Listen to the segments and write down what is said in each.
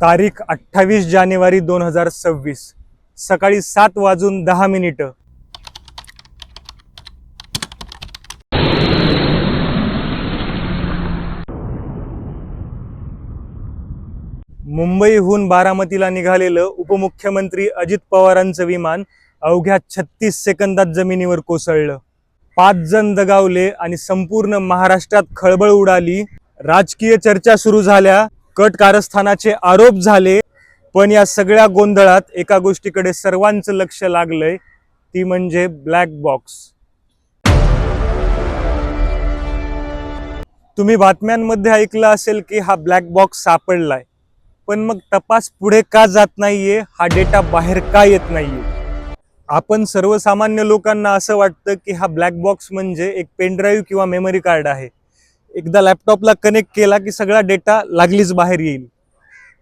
तारीख अठ्ठावीस जानेवारी दोन हजार सव्वीस. सकाळी सात वाजून दहा मिनिटं. मुंबईहून बारामतीला निघालेलं उपमुख्यमंत्री अजित पवारांचं विमान अवघ्या छत्तीस सेकंदात जमिनीवर कोसळलं. पाच जण दगावले आणि संपूर्ण महाराष्ट्रात खळबळ उडाली. राजकीय चर्चा सुरू झाल्या. कट कारस्थानाचे आरोप झाले पण या सगळ्या गोंधळात एका गोष्टीकडे सर्वांचं लक्ष लागलंय ती म्हणजे ब्लॅक बॉक्स तुम्ही बातम्यांमध्ये ऐकलं असेल की हा ब्लॅक बॉक्स सापडलाय पण मग तपास पुढे का जात नाहीये हा डेटा बाहेर का येत नाहीये? आपण सर्वसामान्य लोकांना असं वाटतं की हा ब्लॅक बॉक्स म्हणजे एक पेनड्राईव्ह किंवा मेमरी कार्ड आहे. एकदा लॅपटॉपला कनेक्ट केला की सगळा डेटा लागलीच बाहेर येईल.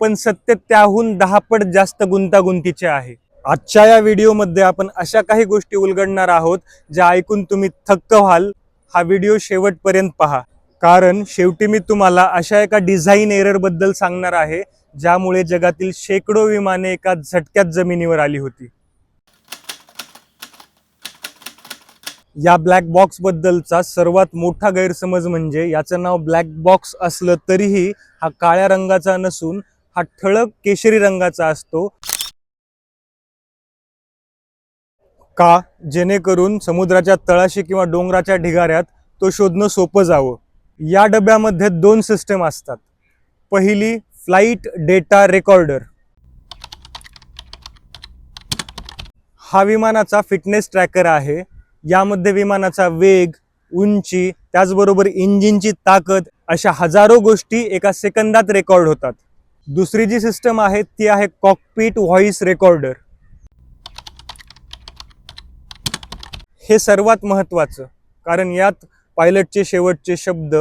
पण सत्य त्याहून दहापट जास्त गुंतागुंतीचे आहे. आजच्या या व्हिडिओमध्ये आपण अशा काही गोष्टी उलगडणार आहोत ज्या ऐकून तुम्ही थक्क व्हाल. हा व्हिडिओ शेवटपर्यंत पहा. कारण शेवटी मी तुम्हाला अशा एका डिझाईन एररबद्दल सांगणार आहे ज्यामुळे जगातील शेकडो विमाने एका झटक्यात जमिनीवर आली होती. या ब्लॅक बॉक्सबद्दलचा सर्वात मोठा गैरसमज म्हणजे याचं नाव ब्लॅक बॉक्स असलं तरीही हा काळ्या रंगाचा नसून हा ठळक केशरी रंगाचा असतो. का? जेणेकरून समुद्राच्या तळाशी किंवा डोंगराच्या ढिगाऱ्यात तो शोधणं सोपं जावं. या डब्यामध्ये दोन सिस्टम असतात. पहिली फ्लाईट डेटा रेकॉर्डर हा विमानाचा फिटनेस ट्रॅकर आहे. यामध्ये विमानाचा वेग उंची त्याचबरोबर इंजिनची ताकद अशा हजारो गोष्टी एका सेकंदात रेकॉर्ड होतात. दुसरी जी सिस्टम आहे ती आहे कॉकपीट व्हॉइस रेकॉर्डर. हे सर्वात महत्त्वाचं कारण यात पायलटचे शेवटचे शब्द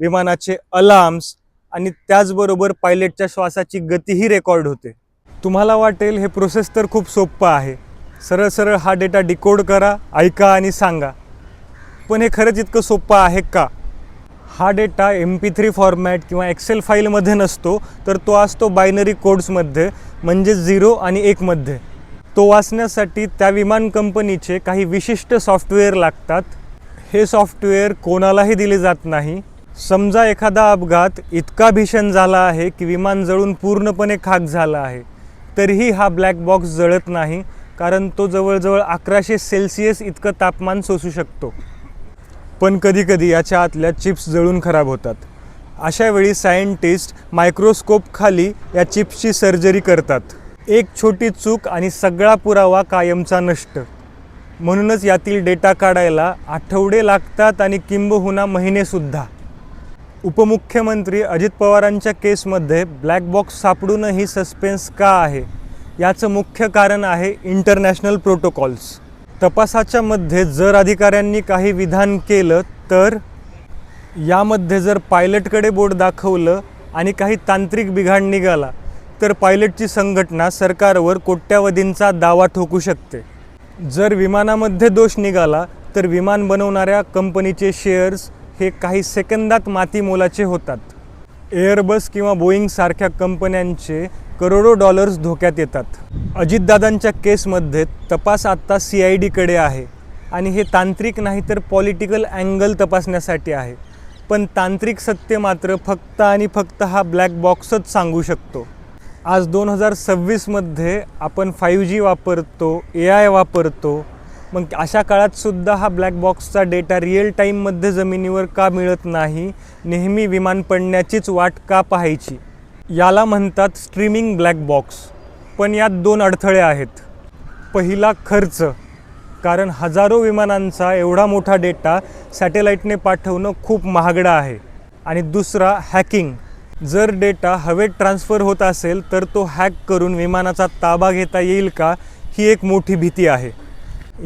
विमानाचे अलार्म्स आणि त्याचबरोबर पायलटच्या श्वासाची गतीही रेकॉर्ड होते. तुम्हाला वाटेल हे प्रोसेस तर खूप सोपं आहे सरळ सरळ हा डेटा डिकोड करा ऐका आणि सांगा. पण हे खरंच इतकं सोपं आहे का? हा data M P three format किंवा एक्सेल फाईलमध्ये नसतो तर तो असतो बायनरी कोड्समध्ये म्हणजे झिरो आणि एकमध्ये तो वाचण्यासाठी त्या विमान कंपनीचे काही विशिष्ट सॉफ्टवेअर लागतात. हे सॉफ्टवेअर कोणालाही दिले जात नाही. समजा एखादा अपघात इतका भीषण झाला आहे की विमान जळून पूर्णपणे खाक झाला आहे तरीही हा ब्लॅक बॉक्स जळत नाही. कारण तो जवळजवळ अकराशे सेल्सिअस इतकं तापमान सोसू शकतो. पण कधीकधी याच्या आतल्या चिप्स जळून खराब होतात. अशा वेळी सायंटिस्ट मायक्रोस्कोपखाली या चिप्सची सर्जरी करतात. एक छोटी चूक आणि सगळा पुरावा कायमचा नष्ट. म्हणूनच यातील डेटा काढायला आठवडे लागतात आणि किंबहुना महिनेसुद्धा उपमुख्यमंत्री अजित पवारांच्या केसमध्ये ब्लॅक बॉक्स सापडूनही सस्पेन्स का आहे? याचं मुख्य कारण आहे इंटरनॅशनल प्रोटोकॉल्स तपासाच्या मध्ये जर अधिकाऱ्यांनी काही विधान केलं तर यामध्ये जर पायलटकडे बोट दाखवलं आणि काही तांत्रिक बिघाड निघाला तर पायलटची संघटना सरकारवर कोट्यावधींचा दावा ठोकू शकते. जर विमानामध्ये दोष निघाला तर विमान बनवणाऱ्या कंपनीचे शेअर्स हे काही सेकंदात माती मोलाचे होतात. एअरबस किंवा बोईंगसारख्या कंपन्यांचे करोडो डॉलर्स धोक्यात येतात. अजितदादांच्या केसमध्ये तपास आत्ता सी आय डीकडे आहे आणि हे तांत्रिक नाही तर पॉलिटिकल अँगल तपासण्यासाठी आहे. पण तांत्रिक सत्य मात्र फक्त आणि फक्त हा ब्लॅक बॉक्सच सांगू शकतो. आज दोन हजार सव्वीसमध्ये आपण फाईव्ह जी वापरतो ए आय वापरतो मग अशा काळातसुद्धा हा ब्लॅक बॉक्सचा डेटा रिअल टाईममध्ये जमिनीवर का मिळत नाही नेहमी विमान पडण्याचीच वाट का पाहायची? याला म्हणतात स्ट्रीमिंग ब्लॅक बॉक्स पण यात दोन अडथळे आहेत. पहिला खर्च. कारण हजारो विमानांचा एवढा मोठा डेटा सॅटेलाईटने पाठवणं खूप महागडं आहे. आणि दुसरा हॅकिंग जर डेटा हवेत ट्रान्सफर होत असेल तर तो हॅक करून विमानाचा ताबा घेता येईल का ही एक मोठी भीती आहे.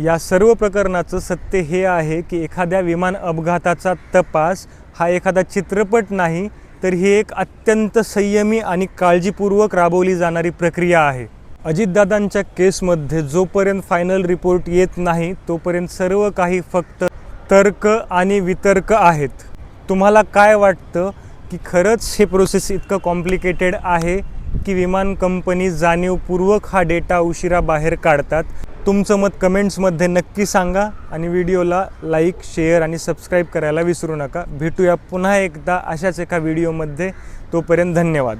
या सर्व प्रकरणाचं सत्य हे आहे की एखाद्या विमान अपघाताचा तपास हा एखादा चित्रपट नाही तर ही एक अत्यंत संयमी आणि काळजीपूर्वक राबवली जाणारी प्रक्रिया आहे. अजितदादांच्या केसमध्ये जोपर्यंत फायनल रिपोर्ट येत नाही तोपर्यंत सर्व काही फक्त तर्क आणि वितर्क आहेत. तुम्हाला काय वाटतं की खरंच हे प्रोसेस इतकं कॉम्प्लिकेटेड आहे की विमान कंपनी जाणीवपूर्वक हा डेटा उशिरा बाहेर काढतात? तुमचं मत कमेंट्समध्ये नक्की सांगा आणि व्हिडिओला लाईक शेअर आणि सबस्क्राईब करायला विसरू नका. भेटूया पुन्हा एकदा अशाच एका व्हिडिओमध्ये. तोपर्यंत धन्यवाद.